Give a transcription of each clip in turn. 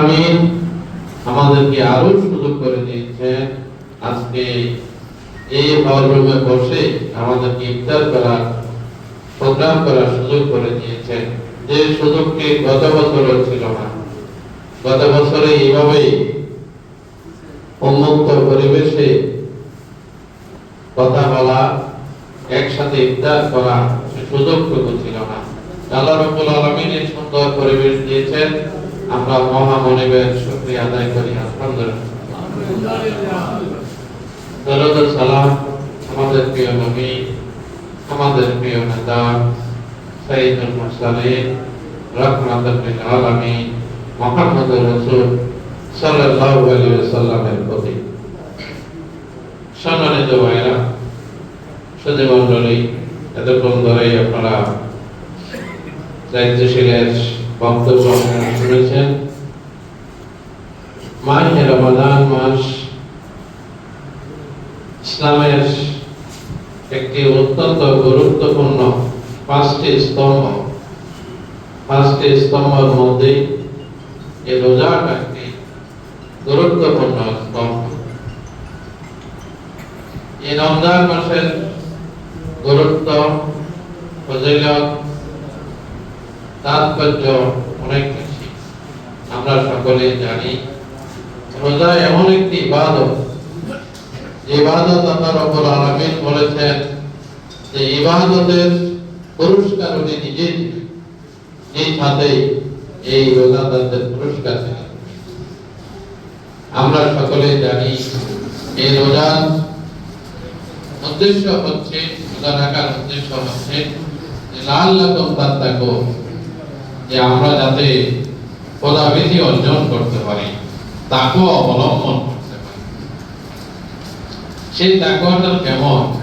আমিন আমাদেরকে আরও সুযোগ করে দিয়েছেন আজকে এই হল বসে আমাদেরকে ইফতার করার, প্রোগ্রাম করার সুযোগ করে দিয়েছেন যে সুযোগটি গত বছরও ছিল না। গত বছরে এইভাবেই উন্মুক্ত পরিবেশে কথা বলা, একসাথে ইফতার করা সুযোগটুকু ছিল না। আল্লাহ রাব্বুল আলামিন সুন্দর পরিবেশ দিয়েছেন। আমরা মহামনিবের শুকরিয়া আদায় করি, আলহামদুলিল্লাহ। সালাম আমাদের প্রিয় নবী, আমাদের প্রিয় নেতা, সাইয়্যিদুল মুরসালিন, রাহমাতুল আলামিন, মুহাম্মদুর রাসূল সাল্লাল্লাহু আলাইহি ওয়াসাল্লামের প্রতি। সম্মানিত ভাইরা সুধী মণ্ডলী, এতক্ষণ ধরে আপনারা দায়িত্বশীলের বক্তব্য শুনেছেন মাহে রমাদান মাস ইসলামের একটি অত্যন্ত গুরুত্বপূর্ণ পাঁচটি স্তম্ভ। পাঁচটি স্তম্ভের মধ্যে এই রোজাটা একটি গুরুত্বপূর্ণ স্তম্ভ। এই রমজান মাসের গুরুত্ব, ফজিলত, তাৎপর্য অনেক। আমরা সকলে জানি, রোজা এমন একটি ইবাদত, যে ইবাদত আল্লাহ রাব্বুল আলামিন বলেছেন যে ইবাদতের পুরস্কার উনি নিজে এই সাথে এই রোজাদারদের পুরস্কার দিবেন। আমরা সকলে জানি এই রোজার উদ্দেশ্য হচ্ছে, রোজা রাখার উদ্দেশ্য হচ্ছে লাল লাকম তাত্তাকো যে আমরা যাতে পদাবিধি অর্জন করতে পারি, তাকেও অবলম্বন করতে পারি। সেই তাকওয়াটা কেমন?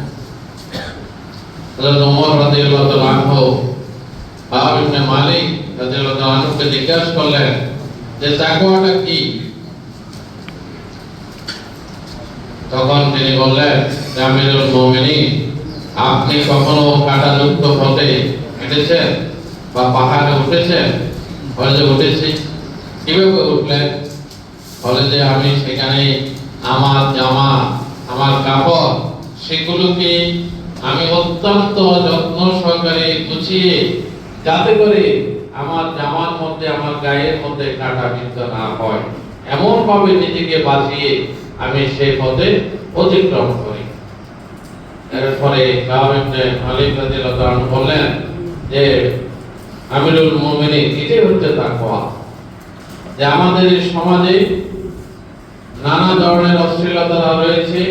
মালিক করলেন যে কি? তখন তিনি বললেন আপনি কখনো কাঁটাযুক্ত পথে হেঁটেছেন বা পাহাড়ে উঠেছেন? যে উঠেছি? কীভাবে উঠলেন? বলে যে আমি সেখানে আমার জামা, আমার কাপড়, সেগুলোকে আমি অত্যন্ত যত্ন সহকারে গুছিয়ে, যাতে করে আমার জামার মধ্যে, আমার গায়ের মধ্যে কাটা বিদ্ধ না হয়। এমন ভাবে নিজেকে বাঁচিয়ে আমি সেই পথে অতিক্রম করি। এরপরে বললেন যে, আমিরুল মুমিনিন এটাই হচ্ছে তাকওয়া। যে আমাদের এই সমাজে নানা ধরনের অশ্লীলতা রয়েছে,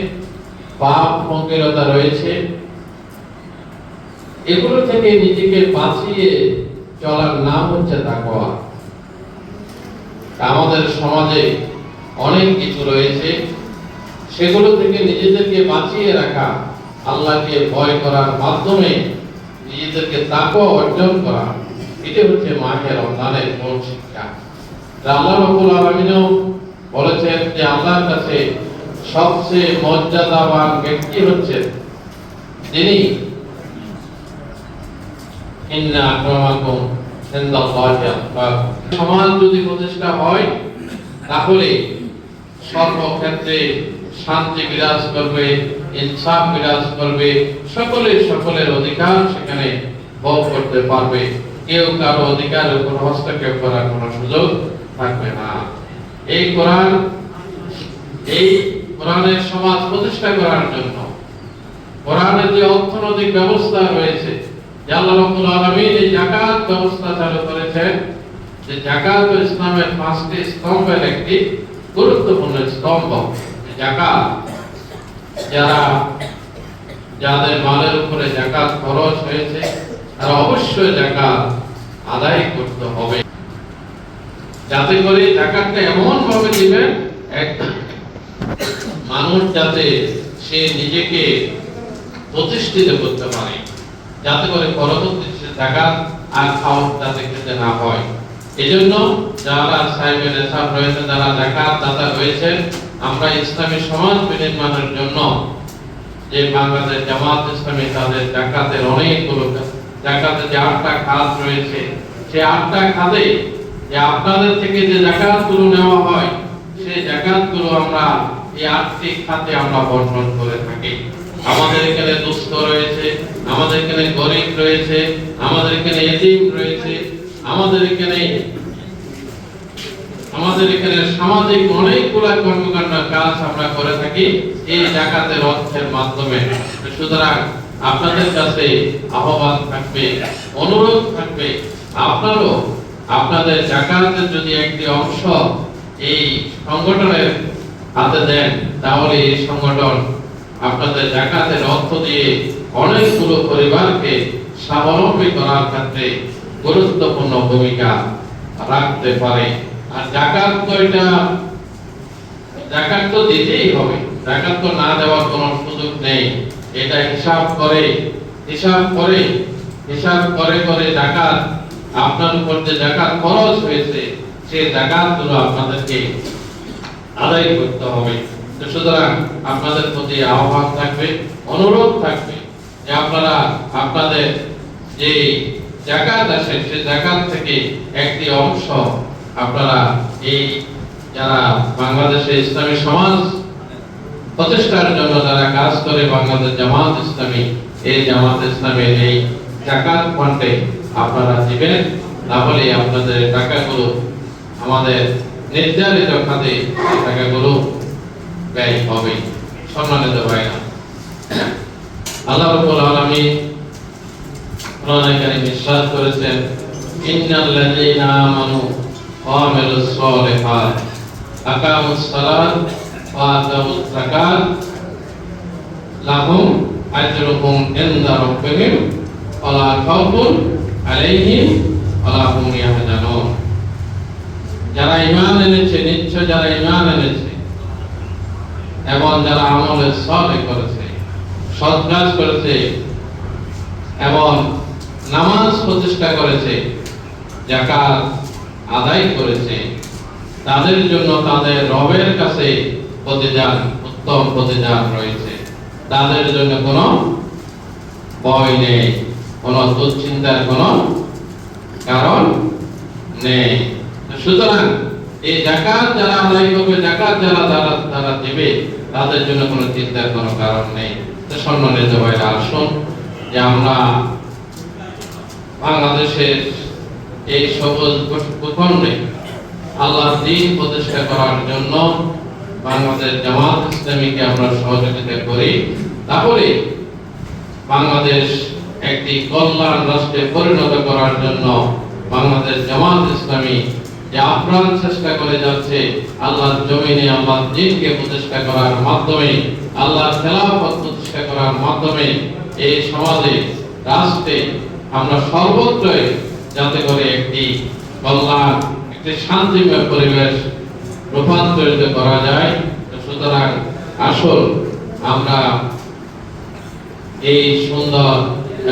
পাপ পঙ্কিলতা রয়েছে। এগুলো থেকে নিজেকে বাঁচিয়ে চলার নাম হচ্ছে তাকওয়া। আমাদের সমাজে অনেক কিছু রয়েছে, সেগুলো থেকে নিজেদেরকে বাঁচিয়ে রাখা, আল্লাহকে ভয় করার মাধ্যমে নিজেদেরকে তাকওয়া অর্জন করা, এটা হচ্ছে মাহে রমজানের মূল শিক্ষা। বলেছেন যে আল্লাহর কাছে সবচেয়ে মর্যাদাবান ব্যক্তি হচ্ছেন যিনি যদি প্রতিষ্ঠা হয়, তাহলে সর্বক্ষেত্রে শান্তি বিরাজ করবে, ইনসাফ বিরাজ করবে, সকলে সকলের অধিকার সেখানে ভোগ করতে পারবে। কেউ কারও অধিকারের উপর হস্তক্ষেপ করার কোনো সুযোগ থাকবে না। এই কোরআন, এই কোরআনের সমাজ প্রতিষ্ঠা করার জন্য কোরআনের যে অর্থনৈতিক ব্যবস্থা রয়েছে আল্লাহ রাব্বুল আলামিন এই যাকাত ব্যবস্থা চালু করেছেন, যে যাকাত ইসলামের পাঁচটি স্তম্ভের একটি গুরুত্বপূর্ণ স্তম্ভ যাকাত। যারা, যাদের মালের উপরে যাকাত খরচ হয়েছে, তারা অবশ্যই যাকাত আদায় করতে হবে। যাতে করে যাকাতটা এমন ভাবে দিবেন মানুষ যাতে সে নিজেকে প্রতিষ্ঠিত করতে পারে, যাতে করে পরবর্তী জাকাত আর খাওয়া যাতে খেতে না হয়। এজন্য যারা সাহেবের নেশাব রয়েছে, যারা জাকাত দাতা রয়েছে আমরা ইসলামী সমাজ বিনির্মাণের জন্য যে বাংলাদেশ জামাত ইসলামী তাদের জাকাতের অনেকগুলো জাকাতের যে আটটা খাত রয়েছে সেই আটটা খাতে যে আপনাদের থেকে যে জাকাতগুলো নেওয়া হয়, সেই জাকাতগুলো আমরা এই আর্থিক খাতে আমরা বন্টন করে থাকি। আমাদের এখানে দুস্থ রয়েছে, আমাদের এখানে গরিব রয়েছে, আমাদের এখানে এতিম রয়েছে, আমাদের এখানে আমাদের এখানে সামাজিক অনেকগুলা কর্মকাণ্ড কাজ আমরা করে থাকি, এই জাকাতের অর্থের মাধ্যমে। সুতরাং আপনাদের কাছে আহ্বান থাকবে, অনুরোধ থাকবে, আপনারও আপনাদের জাকাতের যদি একটি অংশ এই সংগঠনের হাতে দেন, তাহলে এই সংগঠন আপনাদের জাকাতের অর্থ দিয়ে অনেকগুলো পরিবারকে স্বাবলম্বী করার ক্ষেত্রে গুরুত্বপূর্ণ ভূমিকা রাখতে পারে। আর জাকাত তো এটা, জাকাত তো দিতেই হবে। জাকাত তো না দেওয়ার কোনো সুযোগ নেই। এটা হিসাব করে হিসাব করে হিসাব করে করে জাকাত আপনার উপর যে জাকাত খরচ হয়েছে সেই গুলো আপনাদেরকে আদায় করতে হবে। সুতরাং আপনাদের প্রতি আহ্বান থাকবে, অনুরোধ থাকবে যে আপনারা আপনাদের যে জাকাত আসে সেই জাকাত থেকে একটি অংশ আপনারা এই যারা বাংলাদেশে ইসলামী সমাজ প্রতিষ্ঠার জন্য যারা কাজ করে, বাংলাদেশ জামাত ইসলামী, এই জামাত ইসলামের এই জাকাত ফান্ডে আপনারা দিবেন তাহলে আপনাদের টাকাগুলো আমাদের নির্ধারিত খাতে টাকাগুলো ব্যয় হবে। সম্মানিত ভাইরা, আল্লাহ রাব্বুল আলামিন কোরআনে কারীম ইরশাদ করেছেন, ইন্নাল্লাযীনা আমানু ওয়া আমিলুস সালিহাত, আকামুস সালাত ওয়া আতাউস যাকাত, লাহুম আজরুহুম ইনদা রাব্বিহিম ওয়া লা খাউফুন আলাইহিম লা ইয়াহজানুন। যারা ঈমান এনেছে, নিশ্চয় যারা ঈমান এনেছে, এবং যারা আমলে সলে করেছে, সৎ কাজ করেছে, এবং নামাজ প্রতিষ্ঠা করেছে জাকাত আদায় করেছে, তাদের জন্য তাদের রবের কাছে প্রতিদান, উত্তম প্রতিদান রয়েছে। তাদের জন্য কোনো ভয় নেই। কোনো দুশ্চিন্তার কোনো কারণ নেই। সুতরাং এই জাকাত যারা আদায় করবে জাকাত যারা যারা তারা দেবে, তাদের জন্য কোনো চিন্তার কোনো কারণ নেই। সম্মানিত ভাইরা, আসুন যে আমরা বাংলাদেশের এই সবুজ ভূখণ্ডে আল্লাহর দিন প্রতিষ্ঠা করার জন্য বাংলাদেশ জামাত ইসলামীকে আমরা সহযোগিতা করি। তাহলে বাংলাদেশ একটি কল্যাণ রাষ্ট্রে পরিণত করার জন্য বাংলাদেশ জামাত ইসলামী যে আপ্রাণ চেষ্টা করে যাচ্ছে, আল্লাহর জমিনে আল্লাহর দিনকে প্রতিষ্ঠা করার মাধ্যমে, আল্লাহর খেলাফত প্রতিষ্ঠা করার মাধ্যমে এই সমাজে, রাষ্ট্রে আমরা সর্বত্রই যাতে করে একটি কল্যাণ একটি শান্তিময় পরিবেশ রূপান্তরিত করা যায়। সুতরাং আসল আমরা এই সুন্দর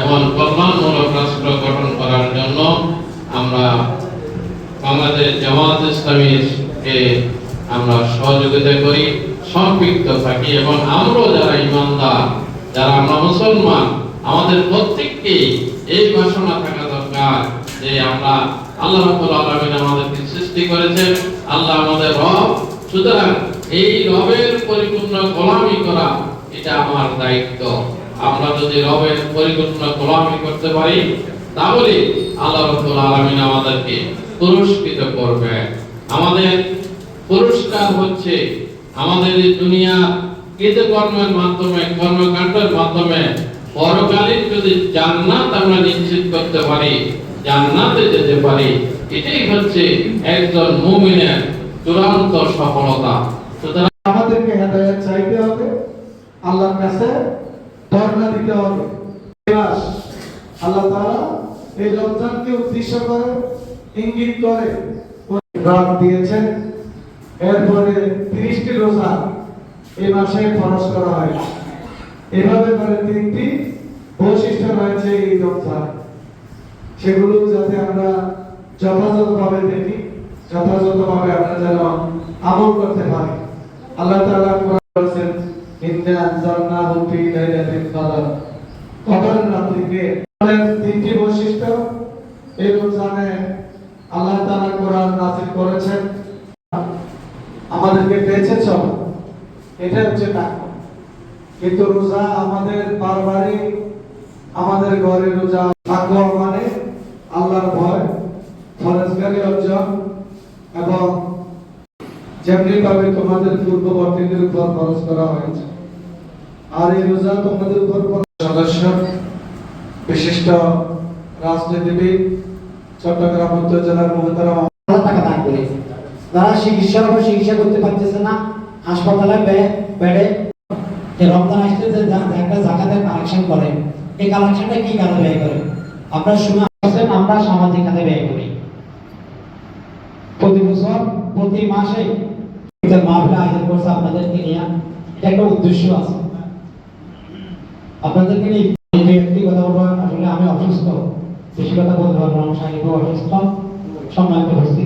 এবং কল্যাণমূলক রাষ্ট্র গঠন করার জন্য আমরা বাংলাদেশ জামাত ইসলামীকে আমরা সহযোগিতা করি, সম্পৃক্ত থাকি এবং আমরাও যারা ইমানদার, যারা আমরা মুসলমান, আমাদের প্রত্যেককে এই ঘোষণা থাকা দরকার যে আমরা আল্লাহ রাব্বুল আলামিন আমাদেরকে সৃষ্টি করেছেন, আল্লাহ আমাদের রব, সুতরাং এই রবের পরিপূর্ণ গোলামি করা এটা আমার দায়িত্ব। আমরা যদি রবের পরিপূর্ণ গোলামি করতে পারি, তাহলে আল্লাহ রাব্বুল আলামিন আমাদেরকে পুরস্কৃত করবে। আমাদের পুরস্কার হচ্ছে আমাদের এই দুনিয়া কৃতকর্মের মাধ্যমে, কর্মকাণ্ডের মাধ্যমে পরকালীন যদি জান্নাত আমরা নিশ্চিত করতে পারি, জান্নাতে যেতে পারি, এটাই হচ্ছে একজন মুমিনের চূড়ান্ত সফলতা। সুতরাং আমাদেরকে হেদায়েত চাইতে হবে আল্লাহর কাছে ধর্ণা দিতে হবে এই মাস আল্লাহ তাআলা এই উদ্দেশ্য করে, ইঙ্গিত করে রাত দিয়েছেন। এরপরে তিরিশটি রোজা এই মাসে খরচ করা হয়। এভাবে করে তিনটি বৈশিষ্ট্য রয়েছে এই রমজান। সেগুলো যাতে আমরা যথাযথভাবে দেখি, যথাযথভাবে আমরা যেন আমল করতে পারি। আল্লাহ তাআলা কোরআন বলেছেন রাত্রিকে তিনটি বৈশিষ্ট্য এই রমজানে আল্লাহ তাআলা কোরআন আমাদেরকে বেঁচে এটা হচ্ছে টাকা কিন্তু রোজা আমাদের বারবারই আমাদের ঘরে রোজা থাকওয়া মানে আল্লাহর ভয়, ফরজগারি অর্জন এবং যেমনি ভাবে তোমাদের পূর্ববর্তীদের উপর খরচ করা হয়েছে। আর এই রোজা তোমাদের উপর সদস্য বিশিষ্ট রাজনীতিবিদ চট্টগ্রাম, উত্তর জেলার মহতারাম টাকা দান করে যারা চিকিৎসা চিকিৎসা করতে পারতেছে না, হাসপাতালে বেডে যে রমজান আসতে যে যা- একটা জাকাতের কালেকশন করে, এই কালেকশনটা কি কাজে ব্যয় করে? আপনারা শুনে আসছেন আমরা সামাজিক খাতে ব্যয় করি। প্রতি বছর, প্রতি মাসে একটা মাহফিল আয়োজন করছে আপনাদেরকে নিয়ে। এটা একটা উদ্দেশ্য আছে। আপনাদেরকে নিয়ে আমি একটি কথা বলব আসলে আমি অসুস্থ বেশি কথা বলতে পারব না অসুস্থ সম্মানিত উপস্থিতি